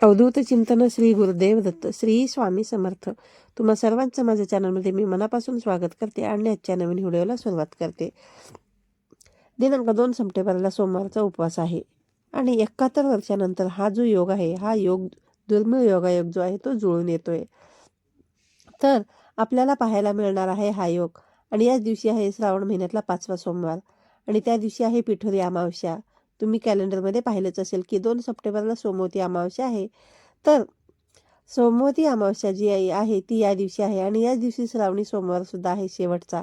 अवधूत चिंतन श्री गुरुदेव दत्त श्री स्वामी समर्थ. तुम्हा सर्वांचं माझ्या चॅनलमध्ये मी मनापासून स्वागत करते आणि आजच्या नवीन व्हिडिओला सुरुवात करते. दिनांक दोन सप्टेंबरला सोमवारचा उपवास आहे आणि एकाहत्तर वर्षानंतर हा जो योग आहे हा योग दुर्मिळ योगायोग जो आहे तो जुळून येतोय. तर आपल्याला पाहायला मिळणार आहे हा योग आणि याच दिवशी आहे श्रावण महिन्यातला पाचवा सोमवार आणि त्या दिवशी आहे पिठोरी अमावस्या. तुम्ही कॅलेंडरमध्ये पाहिलंच असेल की दोन सप्टेंबरला सोमवती अमावस्या आहे. तर सोमवती अमावस्या जी आहे आहे ती या दिवशी आहे आणि याच दिवशी श्रावणी सोमवारसुद्धा आहे शेवटचा.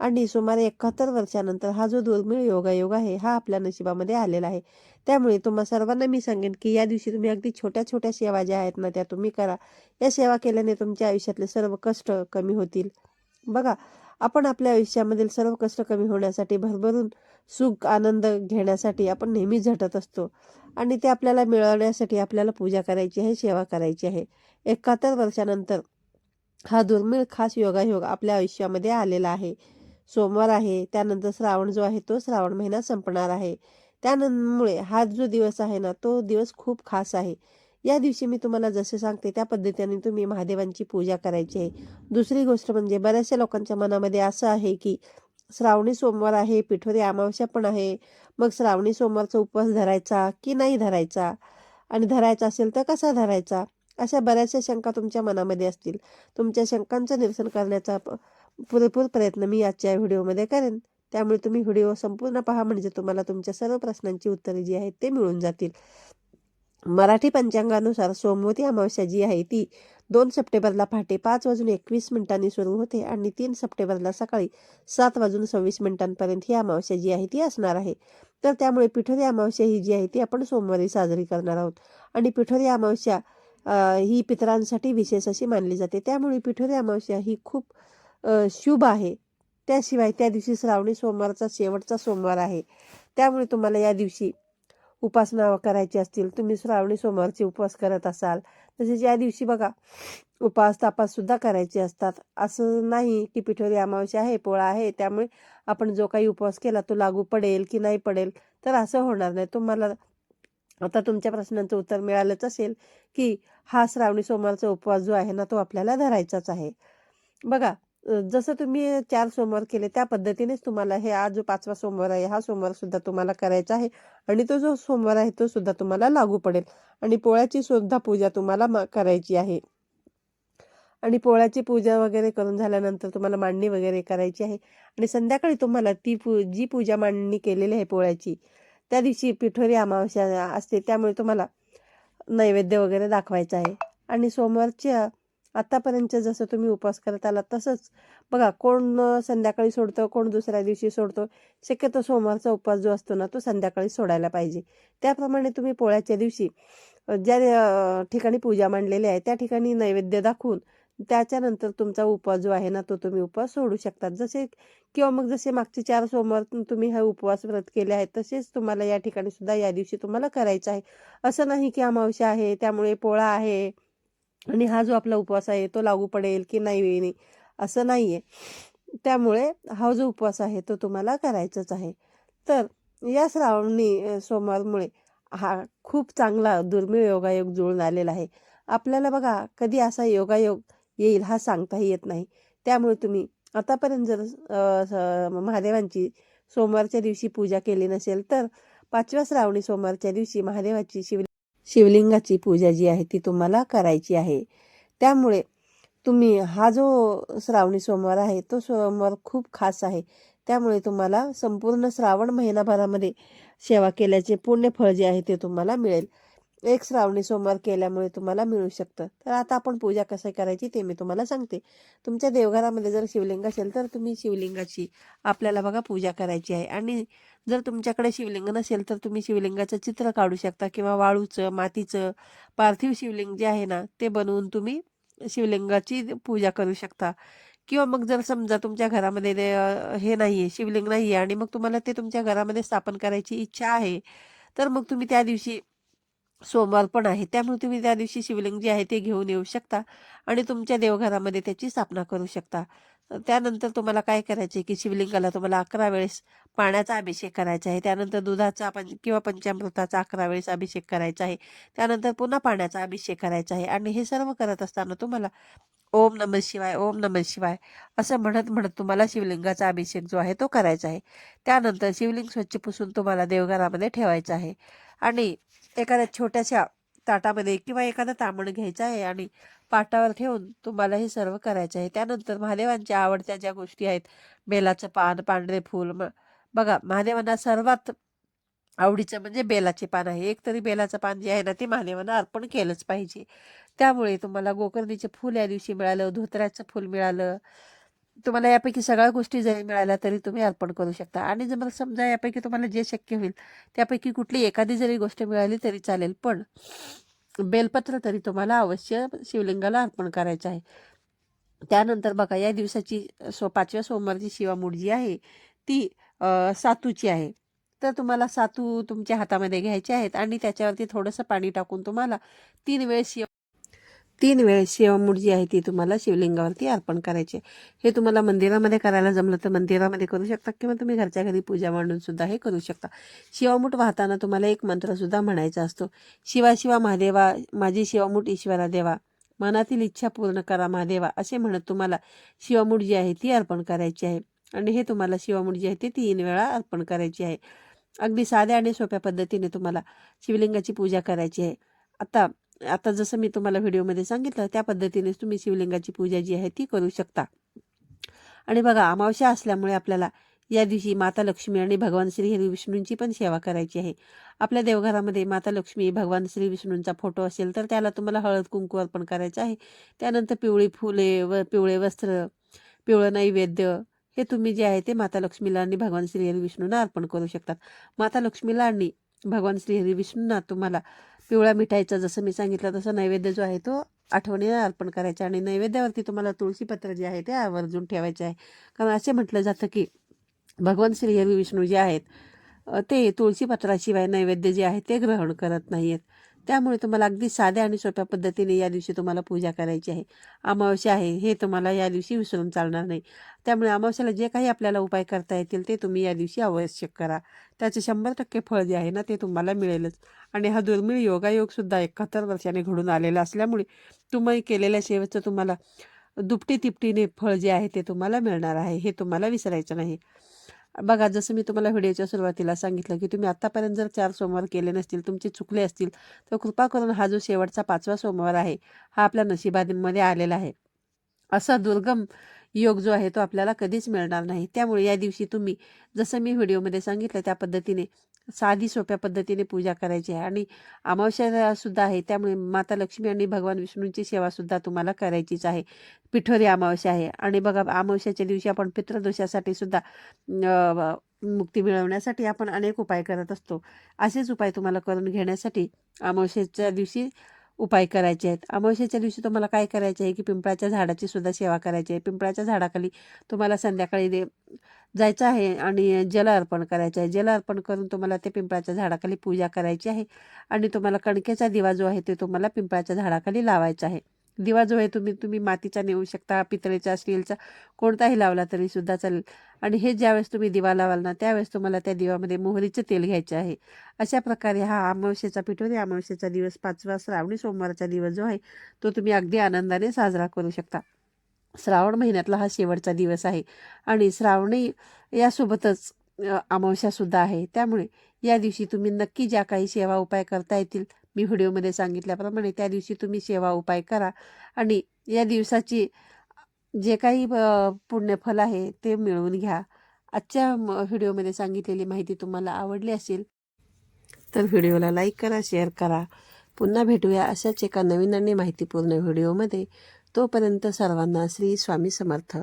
आणि सुमारे एकाहत्तर वर्षानंतर हा जो दुर्मिळ योगायोग आहे हा आपल्या नशिबामध्ये आलेला आहे. त्यामुळे तुम्हा सर्वांना मी सांगेन की या दिवशी तुम्ही अगदी छोट्या छोट्या सेवा ज्या आहेत ना त्या तुम्ही करा. या सेवा केल्याने तुमच्या आयुष्यातले सर्व कष्ट कमी होतील. बघा आपण आपल्या आयुष्यामधील सर्व कष्ट कमी होण्यासाठी भरभरून सुख आनंद घेण्यासाठी आपण नेहमी झटत असतो. आणि ते आपल्याला मिळवण्यासाठी आपल्याला पूजा करायची आहे सेवा करायची आहे. एकाहत्तर वर्षानंतर हा दुर्मिळ खास योगायोग आपल्या आयुष्यामध्ये आलेला आहे. सोमवार आहे त्यानंतर श्रावण जो आहे तो श्रावण महिना संपणार आहे. त्यामुळे हा जो दिवस आहे ना तो दिवस खूप खास आहे. या दिवशी मी तुम्हाला जसे सांगते त्या पद्धतीने तुम्ही महादेवांची पूजा करायची आहे. दुसरी गोष्ट म्हणजे बऱ्याचशा लोकांच्या मनामध्ये असं आहे की श्रावणी सोमवार आहे पिठोरी अमावस्या पण आहे. मग श्रावणी सोमवारचा उपवास धरायचा की नाही धरायचा? आणि धरायचा असेल तर कसा धरायचा? अशा बऱ्याचशा शंका तुमच्या मनामध्ये असतील. तुमच्या शंकांचं निरसन करण्याचा पुरेपूर प्रयत्न मी आजच्या व्हिडिओमध्ये करेन. त्यामुळे तुम्ही व्हिडिओ संपूर्ण पहा म्हणजे तुम्हाला तुमच्या सर्व प्रश्नांची उत्तरे जी आहेत ते मिळून जातील. मराठी पंचांगानुसार सोमवती अमावस्या जी आहे ती दोन सप्टेंबरला पहाटे पाच वाजून एकवीस मिनिटांनी सुरू होते आणि तीन सप्टेंबरला सकाळी सात वाजून सव्वीस मिनिटांपर्यंत ही अमावस्या जी आहे ती असणार आहे. तर त्यामुळे पिठोरी अमावस्या ही जी आहे ती आपण सोमवारी साजरी करणार आहोत. आणि पिठोरी अमावस्या ही पितरांसाठी विशेष अशी मानली जाते. त्यामुळे पिठोरी अमावस्या ही खूप शुभ आहे. त्याशिवाय त्या दिवशी श्रावणी सोमवारचा शेवटचा सोमवार आहे. त्यामुळे तुम्हाला या दिवशी उपासना करायची असतील तुम्ही श्रावणी सोमवारचे उपवास करत असाल तसेच या दिवशी बघा उपास तापास सुद्धा करायचे असतात. असं नाही की पिठोरी अमावस्या आहे पोळा आहे त्यामुळे आपण जो काही उपवास केला तो लागू पडेल की नाही पडेल तर असं होणार नाही. तुम्हाला आता तुमच्या प्रश्नांचं उत्तर मिळालंच असेल की हा श्रावणी सोमवारचा उपवास जो आहे ना तो आपल्याला धरायचाच आहे. बघा जसं तुम्ही चार सोमवार केले त्या पद्धतीनेच तुम्हाला हे आज जो पाचवा सोमवार आहे हा सोमवार सुद्धा तुम्हाला करायचा आहे. आणि तो जो सोमवार आहे तो सुद्धा तुम्हाला लागू पडेल. आणि पोळ्याची सुद्धा पूजा तुम्हाला मा- करायची आहे. आणि पोळ्याची पूजा वगैरे करून झाल्यानंतर तुम्हाला मांडणी वगैरे करायची आहे. आणि संध्याकाळी तुम्हाला ती पू जी पूजा मांडणी केलेली आहे पोळ्याची त्या दिवशी पिठोरी अमावस्या असते त्यामुळे तुम्हाला नैवेद्य वगैरे दाखवायचा आहे. आणि सोमवारच्या आत्तापर्यंत जसं तुम्ही उपवास करत आला तसंच बघा कोण संध्याकाळी सोडतं कोण दुसऱ्या दिवशी सोडतो शक्यतो सोमवारचा उपवास जो असतो ना तो संध्याकाळी सोडायला पाहिजे. त्याप्रमाणे तुम्ही पोळ्याच्या दिवशी ज्या ठिकाणी पूजा मांडलेली आहे त्या ठिकाणी नैवेद्य दाखवून त्याच्यानंतर तुमचा उपवास जो आहे ना तो तुम्ही उपवास सोडू शकतात जसे किंवा मग जसे मागचे चार सोमवार तुम्ही हा उपवास व्रत केले आहेत तसेच तुम्हाला या ठिकाणी सुद्धा या दिवशी तुम्हाला करायचं आहे. असं नाही की अमावस्या आहे त्यामुळे पोळा आहे. आणि हा जो आपला उपवास आहे तो लागू पडेल की नाही नाही असं नाही आहे त्यामुळे हा जो उपवास आहे तो तुम्हाला करायचाच आहे. तर या श्रावणी सोमवारमुळे हा खूप चांगला दुर्मिळ योगायोग जुळून आलेला आहे. आपल्याला बघा कधी असा योगायोग येईल हा सांगताही येत नाही. त्यामुळे तुम्ही आतापर्यंत जर महादेवांची सोमवारच्या दिवशी पूजा केली नसेल तर पाचव्या श्रावणी सोमवारच्या दिवशी महादेवाची शिव शिवलिंगाची पूजा जी आहे ती तुम्हाला करायची आहे. त्यामुळे तुम्ही हा जो श्रावणी सोमवार आहे तो सोमवार खूप खास आहे. त्यामुळे तुम्हाला संपूर्ण श्रावण महिनाभरामध्ये सेवा केल्याचे पुण्यफळ जे आहे ते तुम्हाला मिळेल. एक श्रावणी सोमवार केल्यामुळे तुम्हाला मिळू शकतं. तर आता आपण पूजा कसं करायची ते मी तुम्हाला सांगते. तुमच्या देवघरामध्ये जर शिवलिंग असेल तर तुम्ही शिवलिंगाची आपल्याला बघा पूजा करायची आहे. आणि जर तुमच्याकडे शिवलिंग नसेल तर तुम्ही शिवलिंगाचं चित्र काढू शकता किंवा वाळूचं मातीचं पार्थिव शिवलिंग जे आहे ना ते बनवून तुम्ही शिवलिंगाची पूजा करू शकता. किंवा मग जर समजा तुमच्या घरामध्ये हे नाही आहे शिवलिंग नाही आहे आणि मग तुम्हाला ते तुमच्या घरामध्ये स्थापन करायची इच्छा आहे तर मग तुम्ही त्या दिवशी सोमवार पण आहे. त्यामुळे तुम्ही त्या दिवशी शिवलिंग जे आहे ते घेऊन येऊ शकता आणि तुमच्या देवघरामध्ये त्याची स्थापना करू शकता. त्यानंतर तुम्हाला काय करायचे की शिवलिंगाला तुम्हाला अकरा वेळेस पाण्याचा अभिषेक करायचा आहे. त्यानंतर दुधाचा पंच किंवा पंचामृताचा अकरा वेळेस अभिषेक करायचा आहे. त्यानंतर पुन्हा पाण्याचा अभिषेक करायचा आहे आणि हे सर्व करत असताना तुम्हाला ओम नमः शिवाय ओम नमः शिवाय असं म्हणत म्हणत तुम्हाला शिवलिंगाचा अभिषेक जो आहे तो करायचा आहे. त्यानंतर शिवलिंग स्वच्छ पुसून तुम्हाला देवघरामध्ये ठेवायचं आहे. आणि एखाद्या छोट्याशा ताटामध्ये किंवा एखादं तांबण घ्यायचं आहे आणि पाटावर ठेवून तुम्हाला हे सर्व करायचं आहे. त्यानंतर महादेवांच्या आवडत्या ज्या गोष्टी आहेत बेलाचं पान पांढरे फूल म बघा महादेवांना सर्वात आवडीचं म्हणजे बेलाचे पान आहे. एक तरी बेलाचं पान जे आहे ना ते महादेवांना अर्पण केलंच पाहिजे. त्यामुळे तुम्हाला गोकर्णीचे फूल या दिवशी मिळालं धोत्र्याचं फूल मिळालं तुम्हाला यापैकी सगळ्या गोष्टी जरी मिळाल्या तरी तुम्ही अर्पण करू शकता. आणि जर मला समजा यापैकी तुम्हाला जे शक्य होईल त्यापैकी कुठली एखादी जरी गोष्ट मिळाली तरी चालेल पण बेलपत्र तरी तुम्हाला अवश्य शिवलिंगाला अर्पण करायचं आहे. त्यानंतर बघा या दिवसाची सो पाचव्या सोमवारची शिवामूठ जी आहे ती सातूची आहे. तर तुम्हाला सातू तुमच्या हातामध्ये घ्यायचे आहेत आणि त्याच्यावरती थोडंसं पाणी टाकून तुम्हाला तीन वेळेस शिव तीन वेळेस शिवमूठ जी आहे ती तुम्हाला शिवलिंगावरती अर्पण करायची. आहे. हे तुम्हाला मंदिरामध्ये करायला जमलं तर मंदिरामध्ये करू शकता किंवा तुम्ही घरच्या घरी पूजा मांडून सुद्धा हे करू शकता. शिवामूठ वाहताना तुम्हाला एक मंत्र सुद्धा म्हणायचा असतो. शिवा शिवा महादेवा माझी शिवामूठ ईश्वरा देवा मनातील इच्छा पूर्ण करा महादेवा असे म्हणत तुम्हाला शिवामूठ जी आहे ती अर्पण करायची आहे. आणि हे तुम्हाला शिवामूठ जी आहे ती तीन वेळा अर्पण करायची आहे. अगदी साध्या आणि सोप्या पद्धतीने तुम्हाला शिवलिंगाची पूजा करायची आहे. आता आता जसं मी तुम्हाला व्हिडिओमध्ये सांगितलं त्या पद्धतीनेच तुम्ही शिवलिंगाची पूजा जी आहे ती करू शकता. आणि बघा अमावस्या असल्यामुळे आपल्याला या दिवशी माता लक्ष्मी आणि भगवान श्री हरी विष्णूंची पण सेवा करायची आहे. आपल्या देवघरामध्ये माता लक्ष्मी भगवान श्री विष्णूंचा फोटो असेल तर त्याला तुम्हाला हळद कुंकू अर्पण करायचं आहे. त्यानंतर पिवळी फुले व पिवळे वस्त्र पिवळं नैवेद्य हे तुम्ही जे आहे ते माता लक्ष्मीला आणि भगवान श्री हरी विष्णूंना अर्पण करू शकतात माता लक्ष्मीला आणि भगवान श्री हरी विष्णूंना तुम्हाला पिवळ्या मिठाईचा जसं मी सांगितलं तसं नैवेद्य जो आहे तो आठवणीला अर्पण करायचा आणि नैवेद्यावरती तुम्हाला तुळशीपत्र जे आहे ते आवर्जून ठेवायचे आहे. कारण असे म्हटलं जातं की भगवान श्री हरी विष्णू जे आहेत ते तुळशीपत्राशिवाय नैवेद्य जे आहे ते ग्रहण करत नाही आहेत त्यामुळे तुम्हाला अगदी साध्या आणि सोप्या पद्धतीने या दिवशी तुम्हाला पूजा करायची आहे. अमावस्या आहे हे तुम्हाला या दिवशी विसरून चालणार नाही. त्यामुळे अमावस्याला जे काही आपल्याला उपाय करता येतील ते तुम्ही या दिवशी आवश्यक करा. त्याचे शंभर टक्के फळ जे आहे ना ते तुम्हाला मिळेलच. आणि हा दुर्मिळ योगायोगसुद्धा एकाहत्तर वर्षाने घडून आलेला असल्यामुळे तुम्ही केलेल्या सेवेचं तुम्हाला दुपटी तिपटीने फळ जे आहे ते तुम्हाला मिळणार आहे हे तुम्हाला विसरायचं नाही. बघा जसं मी तुम्हाला व्हिडिओच्या सुरुवातीला सांगितलं की तुम्ही आत्तापर्यंत जर चार सोमवार केले नसतील तुमचे चुकले असतील तर कृपा करून हा जो शेवटचा पाचवा सोमवार आहे हा आपल्या नशिबामध्ये आलेला आहे. असा दुर्गम योग जो आहे तो आपल्याला कधीच मिळणार नाही. त्यामुळे या दिवशी तुम्ही जसं मी व्हिडिओमध्ये सांगितलं त्या पद्धतीने साधी सोप्या पद्धतीने पूजा करायची आहे. आणि अमावस्यासुद्धा आहे त्यामुळे माता लक्ष्मी आणि भगवान विष्णूंची सेवासुद्धा तुम्हाला करायचीच आहे. पिठोरी अमावस्या आहे. आणि बघा अमावस्याच्या दिवशी आपण पितृदोषासाठी सुद्धा मुक्ती मिळवण्यासाठी आपण अनेक उपाय करत असतो. असेच उपाय तुम्हाला करून घेण्यासाठी अमावस्याच्या दिवशी उपाय करायचे आहेत. अमावस्याच्या दिवशी तुम्हाला काय करायचे आहे की पिंपळाच्या झाडाची सुद्धा सेवा करायची आहे. पिंपळाच्या झाडाखाली तुम्हाला संध्याकाळी दे जायचं आहे आणि जल अर्पण करायचं आहे. जल अर्पण करून तुम्हाला ते पिंपळाच्या झाडाखाली पूजा करायची आहे आणि तुम्हाला कणकेचा दिवा जो आहे ते तुम्हाला पिंपळाच्या झाडाखाली लावायचा आहे. दिवा जो आहे तुम्ही तुम्ही मातीचा नेऊ शकता पितळेचा स्टीलचा कोणताही लावला तरी सुद्धा चालेल. आणि हे ज्यावेळेस तुम्ही दिवा लावाल ना त्यावेळेस तुम्हाला त्या दिवामध्ये मोहरीचं तेल घ्यायचे आहे. अशा प्रकारे हा अमावस्येचा पिठोरी अमावस्येचा दिवस पाचवा श्रावणी सोमवारचा दिवस जो आहे तो तुम्ही अगदी आनंदाने साजरा करू शकता. श्रावण महिन्यातला हा शेवटचा दिवस आहे. आणि श्रावणी यासोबतच अमावस्यासुद्धा आहे. त्यामुळे या दिवशी तुम्ही नक्की ज्या काही सेवा उपाय करता येतील मी व्हिडिओमध्ये सांगितल्याप्रमाणे त्या दिवशी तुम्ही सेवा उपाय करा. आणि या दिवसाची जे काही पुण्यफल आहे ते मिळवून घ्या. आजच्या म- व्हिडिओमध्ये सांगितलेली माहिती तुम्हाला आवडली असेल तर व्हिडिओला लाईक करा शेअर करा. पुन्हा भेटूया अशाच एका नवीन आणि माहितीपूर्ण व्हिडिओमध्ये. तोपर्यंत सर्वांना श्री स्वामी समर्थ.